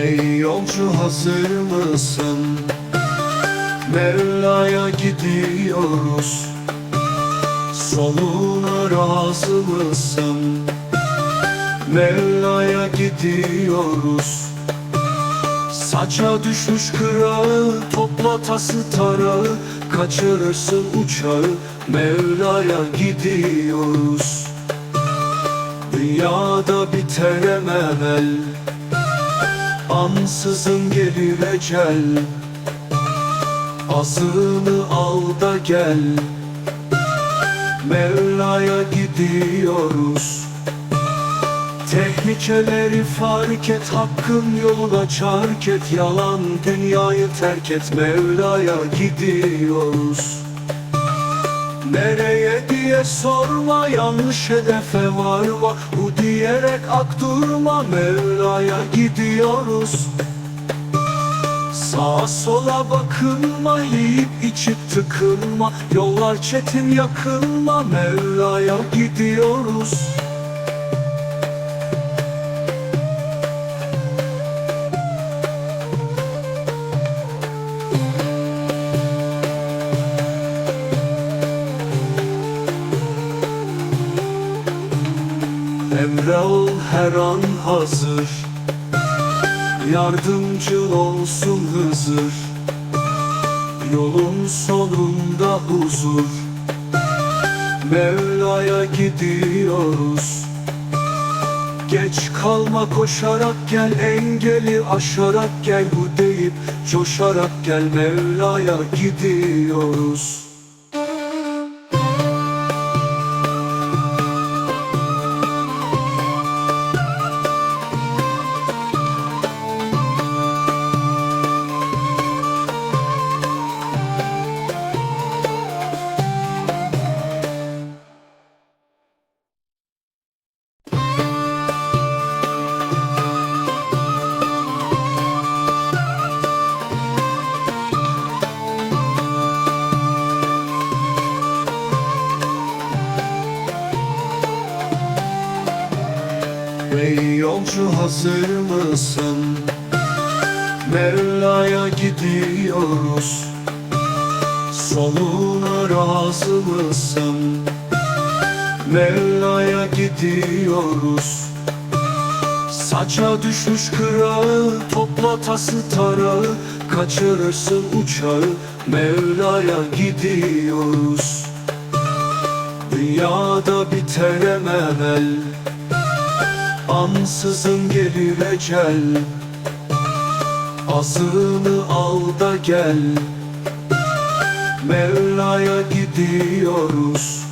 Ey yolcu hazır mısın? Mevla'ya gidiyoruz Sonuna razı mısın? Mevla'ya gidiyoruz Saça düşmüş kırağı Topla tası tarağı Kaçırırsın uçağı Mevla'ya gidiyoruz Dünyada biter emel Ansızın gelir ecel Azığını al da gel. Mevla'ya gidiyoruz. Tehlikeleri fark et Hakkın yoluna çark et. Yalan dünyayı terk et Mevla'ya gidiyoruz Nereye diye sorma Yanlış hedefe varma. Bu diyerek ak durma Mevla'ya gidiyoruz. Sağa sola bakınma Yiyip içip tıkınma. Yollar çetin yakınma Mevla'ya gidiyoruz Emre ol her an hazır. Yardımcı olsun Hızır. Yolun sonunda huzur. Mevla'ya gidiyoruz. Geç kalma koşarak gel engeli aşarak gel. Bu deyip coşarak gel Mevla'ya gidiyoruz Ey yolcu hazır mısın? Mevla'ya gidiyoruz. Sonuna razı mısın? Mevla'ya gidiyoruz. Saça düşmüş kırağı Topla tası tarağı Kaçırırsın uçağı. Mevla'ya gidiyoruz. Dünyada biter emel Ansızın gelir ecel Azığını al da gel. Mevla'ya gidiyoruz